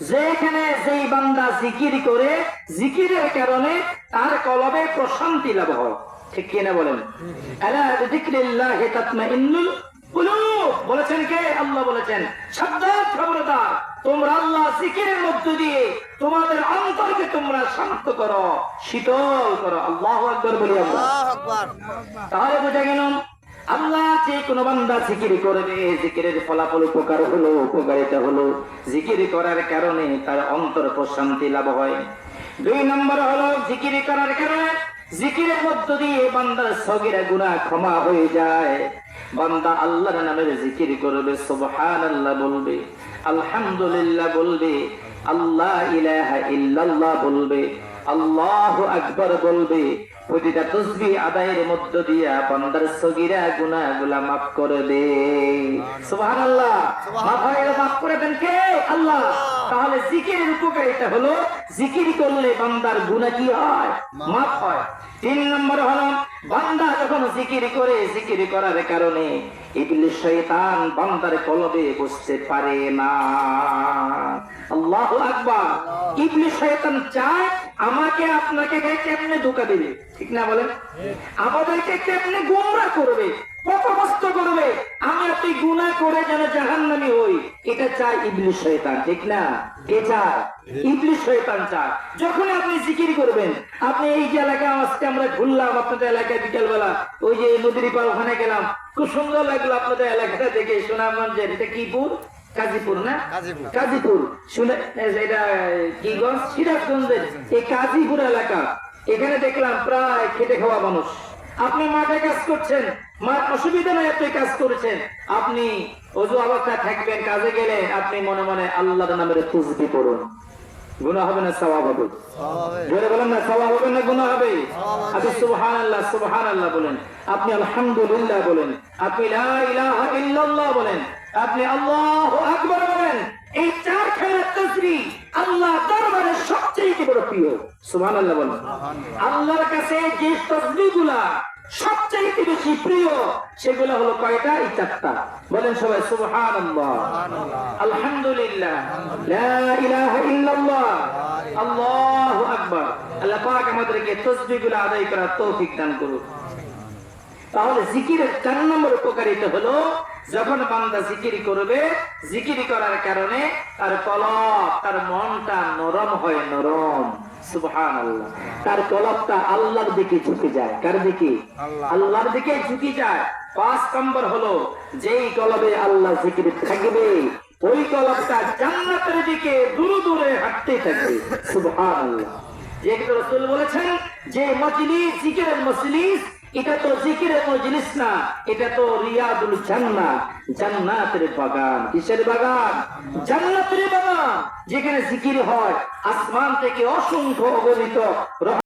যেখানে যেই বান্দা জিকির করে জিকিরের কারণে তার কলবে প্রশান্তি লাভ হয়। ঠিক কিনা বলেন? বলেছেন কে? আল্লাহ বলেছেন। সাবধান খবরদার তোমরা আল্লাহ জিকিরের মধ্য দিয়ে তোমাদের অন্তরকে তোমরা শান্ত করো শীতল করো। আল্লাহু আকবার বলি আমরা। তাহলে বোঝা গেল আল্লাহ যে কোনো বান্দা জিকির করবে, জিকিরের ফলাফল উপকার হলো, উপকারিতা হলো। জিকির করার কারণে তার অন্তর প্রশান্তি লাভ হয়। দুই নম্বর হলো জিকির করার কারণে জিকিরের মধ্য দিয়ে বান্দার সগিরা গুনাহ ক্ষমা হয়ে যায়। বান্দা আল্লাহর নামের জিকির করবে, সুবহানাল্লাহ বলবে, আলহামদুলিল্লাহ বলবে, আল্লাহ ইলাহা ইল্লাল্লাহ বলবে। আল্লাহ আকবার বলবে প্রতিটা তসবি আদায়ের মধ্য দিয়া বান্দার সগিরা গুনাহগুলা মাফ করে দে। হয়ে গেলে মাফ করে দেন কে? আল্লাহ। তাহলে জিকিরের উপকারিতা হলো জিকির করলে বান্দার কি হয়? মাফ হয়। তিন নম্বর হলো বান্দা যখন জিকির করে জিকির করার কারণে ইবলিস শয়তান বান্দার কলবে বসতে পারে না। আল্লাহু আকবার। ইবলিস শয়তান চায় আমাকে আপনাকে কেমনে ধোকা দেবে? ঠিক না বলেন? আমাদেরকে কেমনে গোমরা করবে? পথভ্রষ্ট করবে? আপনি গুণা করে যেন জাহান্নামি হই? এটা চায় শয়তান, ঠিক না? কে চায়? শয়তান চায়। যখন আপনি জিকির করবেন, আপনি এই যে এলাকায় আজকে আমরা ঘুরলাম আপনাদের এলাকায় বিকেলবেলা, ওই যে নদীর পার ওখানে গেলাম, খুব সুন্দর লাগল আপনাদের এলাকাটা দেখে, সুনামগঞ্জের। এটা কি পুর? কাজীপুর না? কাজীপুর। শুনে এটা কিগঞ্জ সিরাজগঞ্জের এই কাজীপুর এলাকা। এখানে দেখলাম প্রায় খেটে খাওয়া মানুষ। আপনি মাঠে কাজ করছেন? মার অসুবিধা নাই আপনি কাজ করেছেন। আপনি অজু অবস্থা থাকবেন কাজে গেলে আপনি মনে মনে আল্লাহর নামের তুজবি পড়ুন। গুণা হবে না সওয়াব হবে? জোরে বলেন না সওয়াব হবে না হবে? সুবহানাল্লাহ সুবহানাল্লাহ বলেন। আপনি আলহামদুলিল্লাহ বলেন। আপনি লা ইলাহা ইল্লাল্লাহ বলেন। আপনি আল্লাহু আকবার বলেন। এই চারখানা তাসবিহ আল্লাহ দরবারে সবচেয়ে বড় প্রিয়। সুবহানাল্লাহ বলেন। আল্লাহর কাছে যে তাসবিহগুলা সবচেয়ে বেশি প্রিয় সেগুলো হলো কয়টা? এই চারটা। বলেন সবাই সুবহানাল্লাহ। আলহামদুলিল্লাহ। লা ইলাহা ইল্লাল্লাহ। আল্লাহু আকবার। আল্লাহ পাক আমাদেরকে তাসবিহগুলো আদায় করার তৌফিক দান করুন তাহলে জিকিরের চার নম্বর উপকারিতা হলো যখন বান্দা জিকির করবে জিকির করার কারণে তার কলব তার মনটা নরম হয় নরম। সুবহান আল্লাহ তার তলবটা আল্লাহর দিকে ঝুঁকে যায়। কার দিকে? আল্লাহর দিকে ঝুঁকে যায়। পাঁচ নম্বর হলো যেই কলবে আল্লাহ জিকির থাকবে ওই তলবটা জান্নাতের দিকে দূরে দূরে হাঁটতে থাকবে। সুবহান আল্লাহ যেগুলো রসুল বলেছেন যে মজলিস জিকিরের মজলিস এটা তো জিকিরের মজলিস না, এটা তো রিয়াদুল জান্না জান্নাতের বাগান। কিসের বাগান? জান্নাতের বাগান, যেখানে জিকির হয়, আসমান থেকে অসংখ্য অগণিত